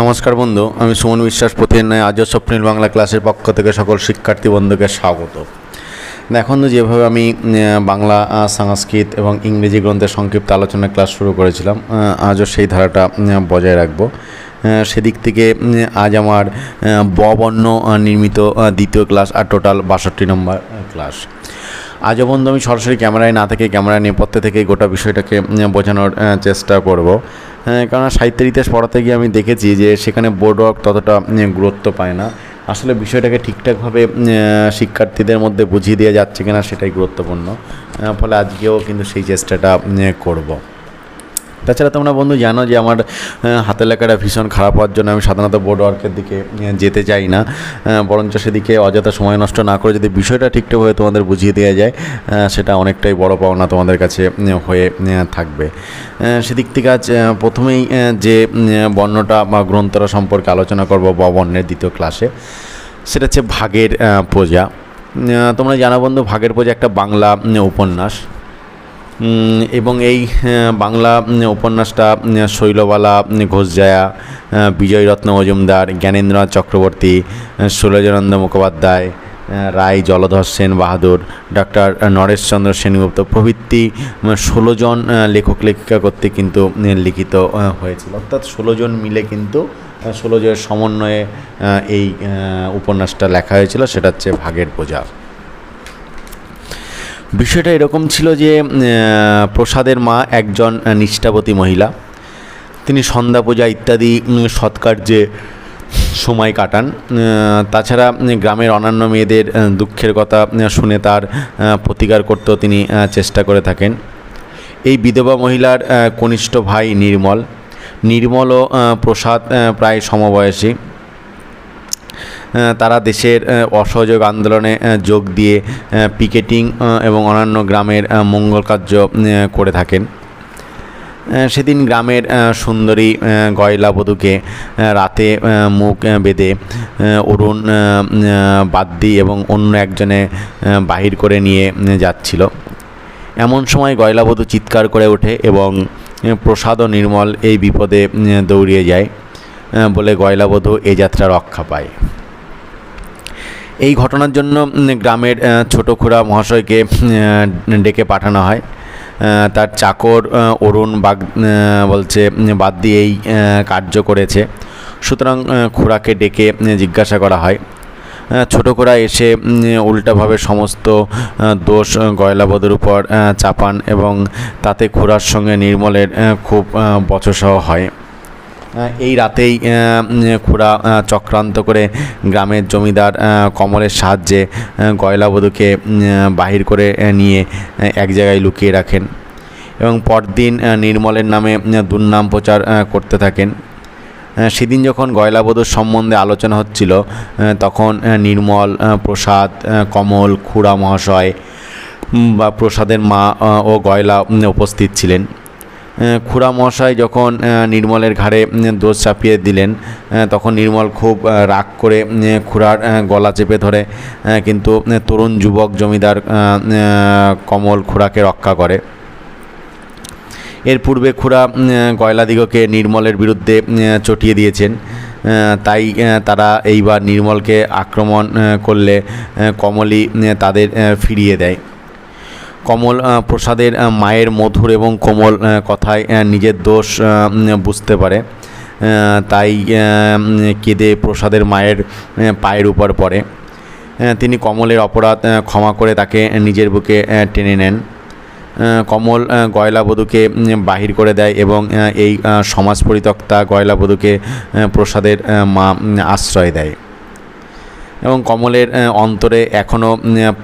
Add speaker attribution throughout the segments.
Speaker 1: নমস্কার বন্ধু আমি সুমন বিশ্বাস প্রতিদিন নয় আজও স্বপ্নীল বাংলা ক্লাসের পক্ষ থেকে সকল শিক্ষার্থী বন্ধুকে স্বাগত। এখন তো যেভাবে আমি বাংলা সংস্কৃত এবং ইংরেজি গ্রন্থের সংক্ষিপ্ত আলোচনা ক্লাস শুরু করেছিলাম আজও সেই ধারাটা বজায় রাখব। সেদিক থেকে আজ আমার আহ, ব বর্ণ নির্মিত দ্বিতীয় ক্লাস আর টোটাল বাষট্টি নম্বর ক্লাস। আজও পর্যন্ত আমি সরাসরি ক্যামেরায় না থেকে ক্যামেরা নেপথ্যে থেকে গোটা বিষয়টাকে বোঝানোর চেষ্টা করব। কেননা কারণ সাহিত্যের ইতিহাস পড়াতে গিয়ে আমি দেখেছি যে সেখানে বোর্ড ওয়ার্ক ততটা গুরুত্ব পায় না। আসলে বিষয়টাকে ঠিকঠাকভাবে শিক্ষার্থীদের মধ্যে বুঝিয়ে দেওয়া যাচ্ছে কিনা সেটাই গুরুত্বপূর্ণ। ফলে আজকেও কিন্তু সেই চেষ্টাটা করব। তাছাড়া তোমরা বন্ধু জানো যে আমার হাতের লেখাটা ভীষণ খারাপ হওয়ার জন্য আমি সাধারণত বোর্ড ওয়ার্কের দিকে যেতে চাই না। বরঞ্চ সেদিকে অযথা সময় নষ্ট না করে যদি বিষয়টা ঠিকঠাকভাবে তোমাদের বুঝিয়ে দেওয়া যায় সেটা অনেকটাই বড় পাওনা তোমাদের কাছে হয়ে থাকবে। সেদিক থেকে আজ প্রথমেই যে বর্ণটা বা গ্রন্থটা সম্পর্কে আলোচনা করব ব বর্ণের দ্বিতীয় ক্লাসে সেটা হচ্ছে ভাগের প্রজা। তোমরা জানো বন্ধু, ভাগের প্রজা একটা বাংলা উপন্যাস। এবং এই বাংলা উপন্যাসটা শৈলবালা ঘোষজায়া বিজয়রত্ন মজুমদার জ্ঞানেন্দ্রনাথ চক্রবর্তী আহ, শৈলজানন্দ মুখোপাধ্যায় রায় জলধর সেন বাহাদুর ডক্টর নরেশচন্দ্র সেনগুপ্ত প্রভৃতি ষোলো জন লেখক লেখিকা কর্তৃক কিন্তু লিখিত হয়েছিল। অর্থাৎ ষোলো জন মিলে কিন্তু ষোলো জনের সমন্বয়ে এই উপন্যাসটা লেখা হয়েছিল। সেটা হচ্ছে ভাগের পূজা বিষয়টা এরকম ছিল যে প্রসাদের মা একজন নিষ্ঠাবতী মহিলা। তিনি সন্ধ্যা পূজা ইত্যাদি সৎকার্যে সময় কাটান। তাছাড়া গ্রামের অন্যান্য মেয়েদের দুঃখের কথা শুনে তার প্রতিকার করতেও তিনি চেষ্টা করে থাকেন। এই বিধবা মহিলার কনিষ্ঠ ভাই নির্মল। নির্মল ও প্রসাদ প্রায় সমবয়সী। তারা দেশের অসহযোগ আন্দোলনে যোগ দিয়ে পিকেটিং এবং অন্যান্য গ্রামের মঙ্গল কার্য করে থাকেন। সেদিন গ্রামের সুন্দরী আহ, গয়লা বধূকে রাতে মুখ বেঁধে অরুণ বাদ্দি এবং অন্য একজনে বাহির করে নিয়ে যাচ্ছিল। এমন সময় গয়লাবধূ চিৎকার করে ওঠে এবং প্রসাদ ও নির্মল এই বিপদে দৌড়িয়ে যায়। বলে গয়লাবধূ এ যাত্রা রক্ষা পায়। এই ঘটনার জন্য গ্রামের ছোটো খুড়া মহাশয়কে ডেকে পাঠানো হয়। তার চাকর অরুণ বাগ বলছে বাদ দিয়ে এই কার্য করেছে। সুতরাং খুড়াকে ডেকে জিজ্ঞাসা করা হয়। ছোট খুড়া এসে উল্টাভাবে সমস্ত দোষ আহ, গয়লাবধূর উপর চাপান এবং তাতে খুড়ার সঙ্গে নির্মলের খুব আহ, বচসহ হয়। এই রাতেই খুড়া চক্রান্ত করে গ্রামের জমিদার কমলের সাহায্যে গয়লাবধূকে বাহির করে নিয়ে এক জায়গায় লুকিয়ে রাখেন এবং পরদিন নির্মলের নামে দুর্নাম প্রচার করতে থাকেন। সেদিন যখন গয়লাবধূর সম্বন্ধে আলোচনা হচ্ছিল তখন নির্মল প্রসাদ কমল, খুড়া মহাশয় বা প্রসাদের মা ও গয়লা উপস্থিত ছিলেন। খুড়া মহাশয় যখন নির্মলের ঘাড়ে দোষ চাপিয়ে দিলেন তখন নির্মল খুব রাগ করে খুড়ার গলা চেপে ধরে কিন্তু তরুণ যুবক জমিদার কমল খুড়াকে রক্ষা করে। এর পূর্বে খুড়া গয়লাদিগকে নির্মলের বিরুদ্ধে চটিয়ে দিয়েছেন তাই তারা এইবার নির্মলকে আক্রমণ করলে কমলই তাদের ফিরিয়ে দেয়। কমল প্রসাদের মায়ের মধুর এবং কোমল কথায় নিজের দোষ বুঝতে পারে। তাই কেঁদে প্রসাদের মায়ের পায়ের উপর পড়ে। তিনি কমলের অপরাধ ক্ষমা করে তাকে নিজের বুকে টেনে নেন। কমল গয়লাবধূকে বাহির করে দেয় এবং এই সমাজ পরিত্যক্তা গয়লাবধূকে প্রসাদের মা আশ্রয় দেয়। এবং কমলের অন্তরে এখনও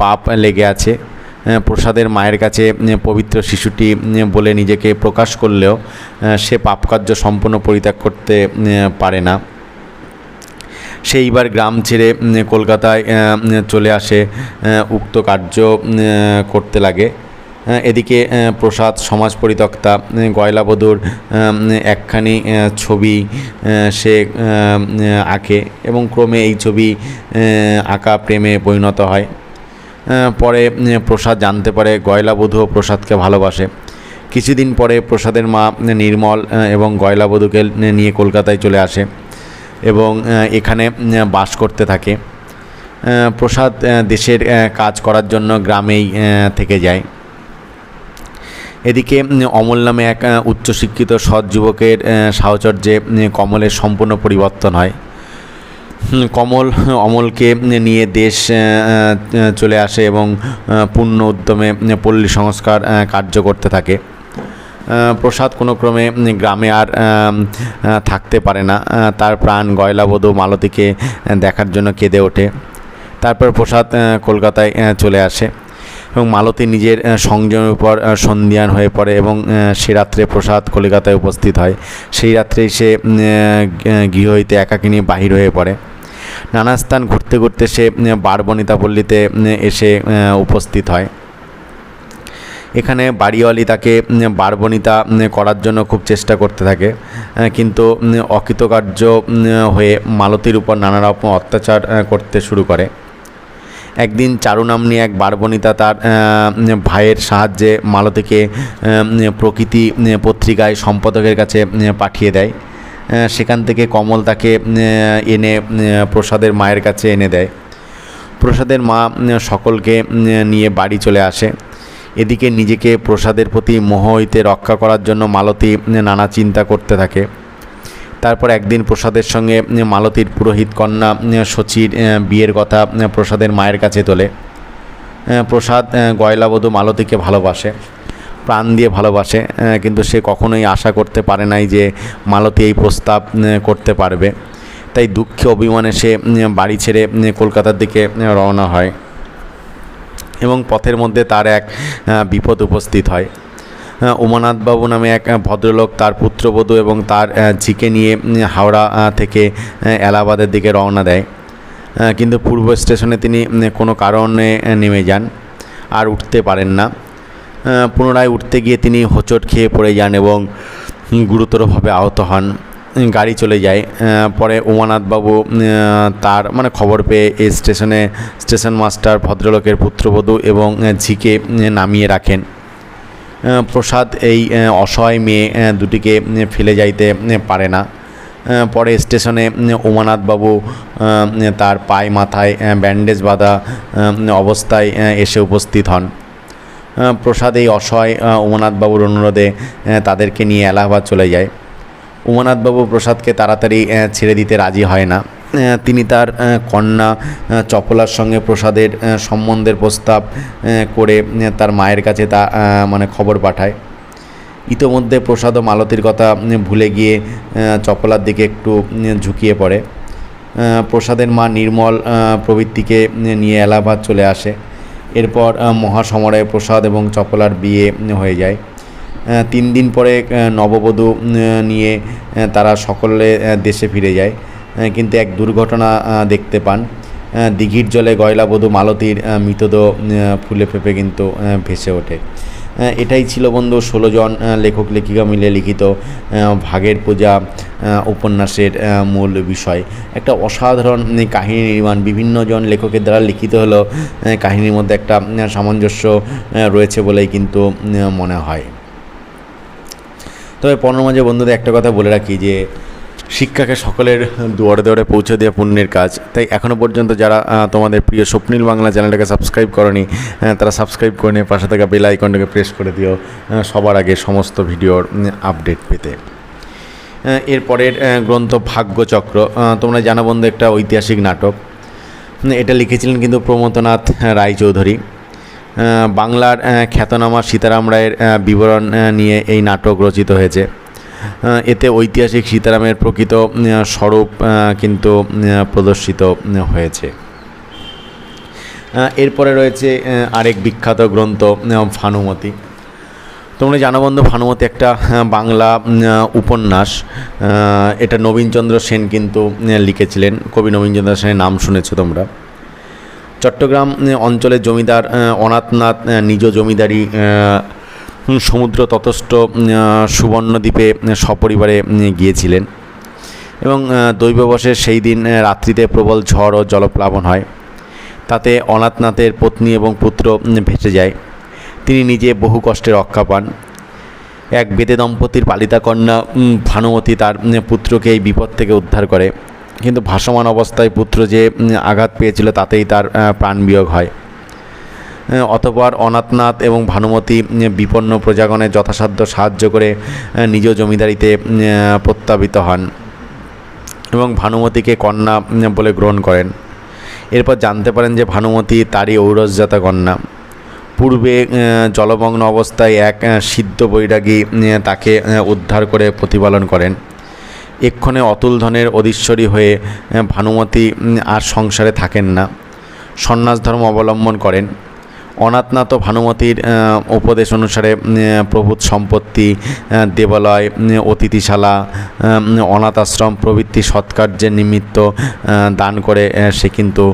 Speaker 1: পাপ লেগে আছে। প্রসাদের মায়ের কাছে পবিত্র শিশুটি বলে নিজেকে প্রকাশ করলেও সে পাপকার্য সম্পূর্ণ পরিত্যাগ করতে পারে না। সে এইবার গ্রাম ছেড়ে কলকাতায় চলে আসে উক্ত কার্য করতে লাগে। এদিকে প্রসাদ সমাজ পরিত্যক্তা গয়লাবধূর একখানি ছবি সে আঁকে এবং ক্রমে এই ছবি আঁকা প্রেমে পরিণত হয়। পরে প্রসাদ জানতে পারে গয়লাবধূ প্রসাদকে ভালোবাসে। কিছুদিন পরে প্রসাদের মা নির্মল এবং গয়লাবধূকে নিয়ে কলকাতায় চলে আসে এবং এখানে বাস করতে থাকে। প্রসাদ দেশের কাজ করার জন্য গ্রামেই থেকে যায়। এদিকে অমল নামে এক উচ্চশিক্ষিত সৎ যুবকের সাহচর্যে কমলের সম্পূর্ণ পরিবর্তন হয়। কমল, অমলকে নিয়ে দেশ চলে আসে এবং পূর্ণ উদ্যমে পল্লী সংস্কার কার্য করতে থাকে। প্রসাদ কোনো ক্রমে গ্রামে আর থাকতে পারে না। তার প্রাণ গয়লাবধূ মালতীকে দেখার জন্য কেঁদে ওঠে। তারপর প্রসাদ কলকাতায় চলে আসে। এবং মালতী নিজের সংযমের উপর সন্ধিয়ান হয়ে পড়ে এবং সে রাত্রে প্রসাদ কলিকাতায় উপস্থিত হয়। সেই রাত্রেই সে গৃহ হইতে একাকিনী বাহির হয়ে পড়ে। নানা স্থান ঘুরতে ঘুরতে সে উম, বারবনিতা পল্লীতে এসে উপস্থিত হয়। এখানে বাড়িওয়ালি তাকে বারবনিতা করার জন্য খুব চেষ্টা করতে থাকে কিন্তু অকৃতকার্য হয়ে মালতীর উপর নানা রকম অত্যাচার করতে শুরু করে। একদিন চারু নামনি এক বারবনিতা তার ভাইয়ের সাহায্যে মালতীকে প্রকৃতি পত্রিকায় সম্পাদকের কাছে পাঠিয়ে দেয়। সেখান থেকে কমল তাকে এনে প্রসাদের মায়ের কাছে এনে দেয়। প্রসাদের মা সকলকে নিয়ে বাড়ি চলে আসে। এদিকে নিজেকে প্রসাদের প্রতি মোহ হইতে রক্ষা করার জন্য মালতী নানা চিন্তা করতে থাকে। তারপর একদিন প্রসাদের সঙ্গে মালতীর পুরোহিত কন্যা, শচীর বিয়ের কথা প্রসাদের মায়ের কাছে তোলে। প্রসাদ গয়লাবধূ মালতীকে ভালোবাসে, প্রাণ দিয়ে ভালোবাসে কিন্তু সে কখনোই আশা করতে পারে নাই যে মালতী এই প্রস্তাব করতে পারবে। তাই দুঃখে অভিমানে সে বাড়ি ছেড়ে কলকাতার দিকে রওনা হয় এবং পথের মধ্যে তার এক বিপদ উপস্থিত হয়। আহ, উমানাথবাবু নামে এক ভদ্রলোক তার পুত্রবধূ এবং তার ঝিকে নিয়ে হাওড়া থেকে এলাহাবাদের দিকে রওনা দেয়। কিন্তু পূর্ব স্টেশনে তিনি কোনো কারণে নেমে যান আর উঠতে পারেন না। পুনরায় উঠতে গিয়ে তিনি হোঁচট খেয়ে পড়ে যান এবং গুরুতরভাবে আহত হন। গাড়ি চলে যায়। পরে উমানাথবাবু তার মানে খবর পেয়ে এই স্টেশনে স্টেশন মাস্টার ভদ্রলোকের পুত্রবধূ এবং ঝিকে নামিয়ে রাখেন। প্রসাদ এই অসহায় মেয়ে দুটিকে ফেলে যাইতে পারে না। পরে স্টেশনে আহ, তার পায়ে মাথায় ব্যান্ডেজ বাঁধা অবস্থায় এসে উপস্থিত হন। প্রসাদ এই অসহায় উমানাথবাবুর অনুরোধে তাদেরকে নিয়ে এলাহাবাদ চলে যায়। উমানাথবাবু প্রসাদকে তাড়াতাড়ি ছেড়ে দিতে রাজি হয় না। তিনি তার কন্যা চপলার সঙ্গে প্রসাদের সম্বন্ধের প্রস্তাব করে তার মায়ের কাছে তা মানে খবর পাঠায়। ইতোমধ্যে প্রসাদ ও মালতীর কথা ভুলে গিয়ে চপলার দিকে একটু ঝুঁকিয়ে পড়ে। প্রসাদের মা নির্মল প্রভৃতিকে নিয়ে এলাহাবাদ চলে আসে। এরপর মহাসমরে প্রসাদ এবং চপলার বিয়ে হয়ে যায়। তিন দিন পরে নববধূ নিয়ে তারা সকলে দেশে ফিরে যায়। কিন্তু এক দুর্ঘটনা দেখতে পান। দিঘির জলে গয়লাবধূ মালতীর মৃতদেহ ফুলে ফেপে কিন্তু ভেসে ওঠে। এটাই ছিল বন্ধু ষোলো জন লেখক লেখিকা মিলে লিখিত ভাগের পূজা উপন্যাসের মূল বিষয়। একটা অসাধারণ কাহিনী নির্মাণ বিভিন্ন জন লেখকের দ্বারা লিখিত আহ, কাহিনীর মধ্যে একটা সামঞ্জস্য রয়েছে বলেই কিন্তু মনে হয়। তবে পণ্য মাঝে বন্ধুদের একটা কথা বলে রাখি যে শিক্ষাকে সকলের দুয়ারে দুয়ারে পৌঁছে দেওয়া পুণ্যের কাজ। তাই এখনও পর্যন্ত যারা তোমাদের প্রিয় স্বপ্নীল বাংলা চ্যানেলটাকে সাবস্ক্রাইব করনি তারা সাবস্ক্রাইব করে নিয়ে পাশে থাকা বেল আইকনটাকে প্রেস করে দিও সবার আগে সমস্ত ভিডিওর আপডেট পেতে। এরপরের গ্রন্থ ভাগ্যচক্র তোমরা জানো বন্ধু একটা ঐতিহাসিক নাটক। এটা লিখেছিলেন কিন্তু প্রমথনাথ রায়চৌধুরী। বাংলার খ্যাতনামা সীতারাম রায়ের বিবরণ নিয়ে এই নাটক রচিত হয়েছে। এতে ঐতিহাসিক সীতারামের প্রকৃত স্বরূপ কিন্তু প্রদর্শিত হয়েছে। এরপরে রয়েছে আরেক বিখ্যাত গ্রন্থ ভানুমতি। তোমরা জানো বন্ধু, ভানুমতি একটা বাংলা উপন্যাস। এটা নবীনচন্দ্র সেন কিন্তু লিখেছিলেন। কবি নবীনচন্দ্র সেনের নাম শুনেছো তোমরা। চট্টগ্রাম অঞ্চলের জমিদার অনাথনাথ নিজ জমিদারি সমুদ্র ততস্থ আহ, সুবর্ণদ্বীপে সপরিবারে গিয়েছিলেন এবং দৈববশে সেই দিন রাত্রিতে প্রবল ঝড় ও জলপ্লাবন হয়। তাতে অনাথনাথের পত্নী এবং পুত্র ভেসে যায়। তিনি নিজে বহু কষ্টে রক্ষা পান। এক বেদে দম্পতির পালিতা কন্যা ভানুমতি তার পুত্রকে এই বিপদ থেকে উদ্ধার করে। কিন্তু ভাসমান অবস্থায় পুত্র যে আঘাত পেয়েছিল তাতেই তার আহ, প্রাণবিয়োগ হয়। অতপর অনাথনাথ এবং ভানুমতি বিপন্ন প্রজাগণের যথাসাধ্য সাহায্য করে নিজ জমিদারিতে প্রত্যাবিত হন এবং ভানুমতিকে কন্যা বলে গ্রহণ করেন। এরপর জানতে পারেন যে ভানুমতি তারই ঔরসজাতা কন্যা। পূর্বে জলমগ্ন অবস্থায় এক সিদ্ধ বৈরাগী তাকে উদ্ধার করে প্রতিপালন করেন। এক্ষণে অতুল ধনের অধীশ্বরী হয়ে ভানুমতি আর সংসারে থাকেন না। সন্ন্যাস ধর্ম অবলম্বন করেন। অনাথনাথ ভানুমতির উপদেশ অনুসারে প্রভূত সম্পত্তি দেবালয় অতিথিশালা অনাথ আশ্রম প্রভৃতি সৎকার্যের নিমিত্ত দান করে সে কিন্তু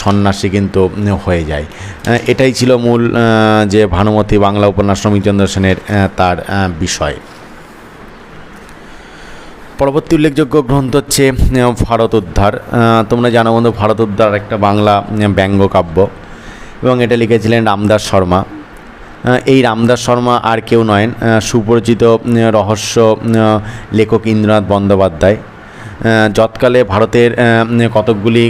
Speaker 1: সন্ন্যাসী কিন্তু হয়ে যায়। এটাই ছিল মূল যে ভানুমতি বাংলা উপন্যাস শ্রমিকচন্দ্র সেনের তার বিষয়। পরবর্তী উল্লেখযোগ্য গ্রন্থ হচ্ছে ভারত উদ্ধার। তোমরা জানো বন্ধু, ভারত উদ্ধার একটা বাংলা ব্যঙ্গ কাব্য এবং এটা লিখেছিলেন রামদাস শর্মা। এই রামদাস শর্মা আর কেউ নয় সুপরিচিত রহস্য লেখক ইন্দ্রনাথ বন্দ্যোপাধ্যায়। যৎকালে ভারতের কতকগুলি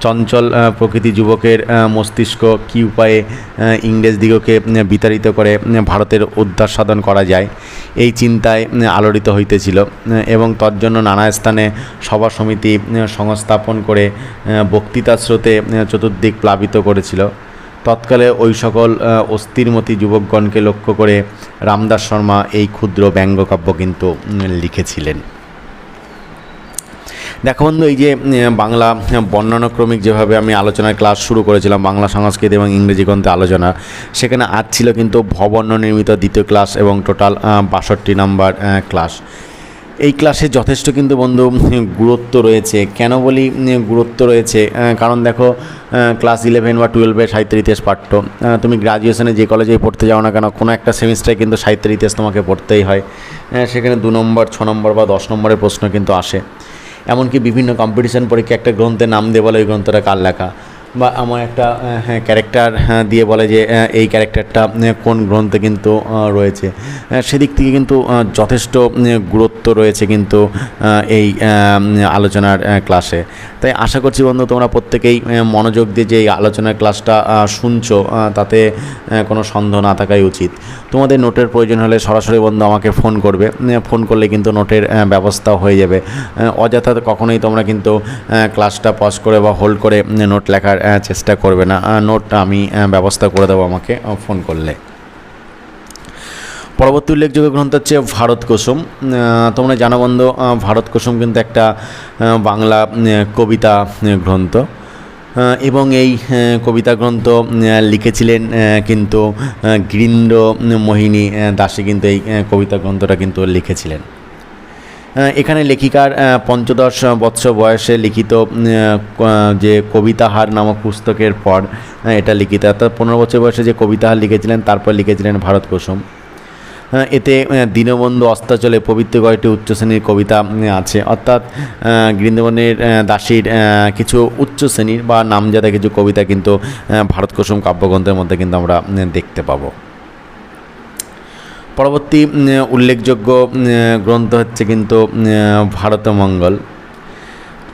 Speaker 1: চঞ্চল প্রকৃতি যুবকের মস্তিষ্ক কী উপায়ে আহ, ইংরেজদিগকে বিতাড়িত করে ভারতের উদ্ধার সাধন করা যায় এই চিন্তায় আলোড়িত হইতেছিল এবং তজ্জন্য নানা স্থানে সভা সমিতি সংস্থাপন করে বক্তৃতা স্রোতে চতুর্দিক প্লাবিত করেছিল। তৎকালে ওই সকল অস্থিরমতি যুবকগণকে লক্ষ্য করে রামদাস শর্মা এই ক্ষুদ্র ব্যঙ্গকাব্য কিন্তু লিখেছিলেন। দেখো বন্ধু, এই যে বাংলা বর্ণনাক্রমিক যেভাবে আমি আলোচনার ক্লাস শুরু করেছিলাম, বাংলা সংস্কৃত এবং ইংরেজি গ্রন্থে আলোচনা, সেখানে আজ ছিল কিন্তু ভবর্ণ নির্মিত দ্বিতীয় ক্লাস এবং টোটাল বাষট্টি নাম্বার ক্লাস। এই ক্লাসে যথেষ্ট কিন্তু বন্ধু, গুরুত্ব রয়েছে। কেন বলি গুরুত্ব রয়েছে? কারণ দেখো ক্লাস ইলেভেন বা টুয়েলভে সাহিত্যের ইতিহাস পাঠ্য। তুমি গ্রাজুয়েশনে যে কলেজেই পড়তে যাও না কেন, কোনো একটা সেমিস্টারে কিন্তু সাহিত্যের ইতিহাস তোমাকে পড়তেই হয়। সেখানে দু নম্বর, ছ নম্বর বা দশ নম্বরের প্রশ্ন কিন্তু আসে। এমনকি বিভিন্ন কম্পিটিশন পরীক্ষা একটা গ্রন্থে নাম দিয়ে বলে ওই গ্রন্থটা কার লেখা? বা আমার একটা হ্যাঁ ক্যারেক্টার দিয়ে বলে যে এই ক্যারেক্টারটা কোন গ্রন্থে কিন্তু রয়েছে। সেদিক থেকে কিন্তু যথেষ্ট গুরুত্ব রয়েছে কিন্তু এই আলোচনার ক্লাসে তাই আশা করছি বন্ধু, তোমরা প্রত্যেকেই মনোযোগ দিয়ে যে এই আলোচনার ক্লাসটা শুনছো তাতে কোনো সন্দেহ না থাকাই উচিত। তোমাদের নোটের প্রয়োজন হলে সরাসরি বন্ধু আমাকে ফোন করবে। ফোন করলে কিন্তু নোটের ব্যবস্থা হয়ে যাবে। অযথা কখনোই তোমরা কিন্তু ক্লাসটা পজ করে বা হোল্ড করে নোট লেখার চেষ্টা করবে না। নোট আমি ব্যবস্থা করে দেবো আমাকে ফোন করলে। পরবর্তী উল্লেখযোগ্য গ্রন্থ হচ্ছে ভারত কুসুম। তোমরা জানো বন্ধু ভারত কুসুম কিন্তু একটা বাংলা কবিতা গ্রন্থ। এবং এই কবিতা গ্রন্থ লিখেছিলেন কিন্তু গিরীন্দ্র মোহিনী দাসী কিন্তু এই কবিতা গ্রন্থটা কিন্তু লিখেছিলেন। এখানে লেখিকার পঞ্চদশ বৎসর বয়সে লিখিত যে কবিতাহার নামক পুস্তকের পর এটা লিখিত। অর্থাৎ পনেরো বছর বয়সে যে কবিতাহার লিখেছিলেন তারপর লিখেছিলেন ভারত কুসুম। এতে দীনবন্ধু অস্তাচলে পবিত্র কয়েকটি উচ্চ শ্রেণির কবিতা আছে। অর্থাৎ আহ, দাসীর কিছু উচ্চ শ্রেণির বা নামজাদা কিছু কবিতা কিন্তু আহ, ভারত কুসুম কাব্যগ্রন্থের মধ্যে কিন্তু আমরা দেখতে পাবো। পরবর্তী উল্লেখযোগ্য গ্রন্থ হচ্ছে কিন্তু ভারতমঙ্গল।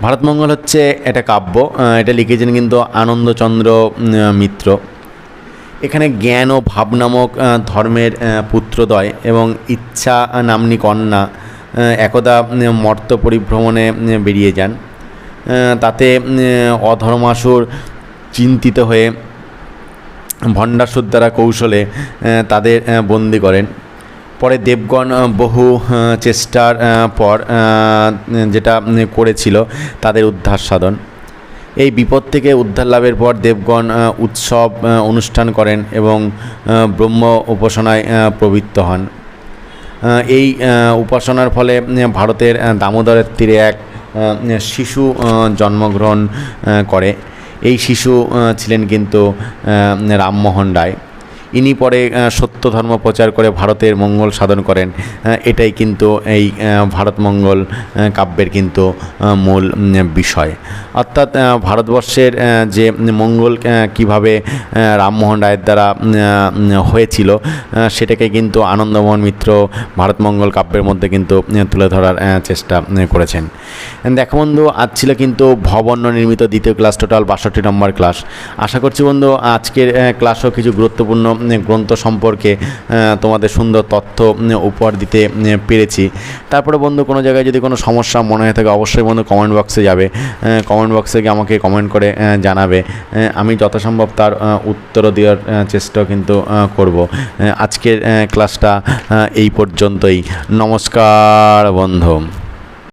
Speaker 1: ভারতমঙ্গল হচ্ছে একটা কাব্য এটা লিখেছেন কিন্তু আনন্দচন্দ্র মিত্র। এখানে জ্ঞান ও ভাব নামক ধর্মের পুত্রদয় এবং ইচ্ছা নামনি কন্যা একদা মর্ত পরিভ্রমণে বেরিয়ে যান। তাতে অধর্মাসুর চিন্তিত হয়ে, ভণ্ডাসুর দ্বারা কৌশলে তাদের বন্দি করেন। পরে দেবগণ বহু চেষ্টার পর যেটা করেছিল তাদের উদ্ধার সাধন। এই বিপদ থেকে উদ্ধার লাভের পর দেবগণ উৎসব অনুষ্ঠান করেন এবং ব্রহ্ম উপাসনায় প্রবৃত্ত হন। এই উপাসনার ফলে ভারতের দামোদরের তীরে এক শিশু জন্মগ্রহণ করে। এই শিশু ছিলেন কিন্তু রামমোহন রায়। ইনি পরে সত্য ধর্ম প্রচার করে ভারতের মঙ্গল সাধন করেন। এটাই কিন্তু এই আহ, ভারত মঙ্গল কাব্যের কিন্তু মূল বিষয়। অর্থাৎ ভারতবর্ষের যে মঙ্গল কীভাবে রামমোহন রায়ের দ্বারা হয়েছিল সেটাকে কিন্তু আনন্দমোহন মিত্র ভারত মঙ্গল কাব্যের মধ্যে কিন্তু তুলে ধরার চেষ্টা করেছেন। দেখো বন্ধু আজ ছিল কিন্তু ভবন্য নির্মিত দ্বিতীয় ক্লাস টোটাল বাষট্টি নম্বর ক্লাস। আশা করছি বন্ধু আজকের ক্লাসও কিছু গুরুত্বপূর্ণ গ্রন্থ সম্পর্কে তোমাদের সুন্দর তথ্য উপহার দিতে পেরেছি। তারপরে বন্ধু কোনো জায়গায় যদি কোনো সমস্যা মনে হয়ে থাকে অবশ্যই বন্ধু কমেন্ট বক্সে যাবে। কমেন্ট বক্সে গিয়ে আমাকে কমেন্ট করে জানাবে। আমি যথাসম্ভব তার আহ, উত্তরও দেওয়ার আহ, চেষ্টাও কিন্তু করব। আজকের ক্লাসটা এই পর্যন্তই। নমস্কার বন্ধু।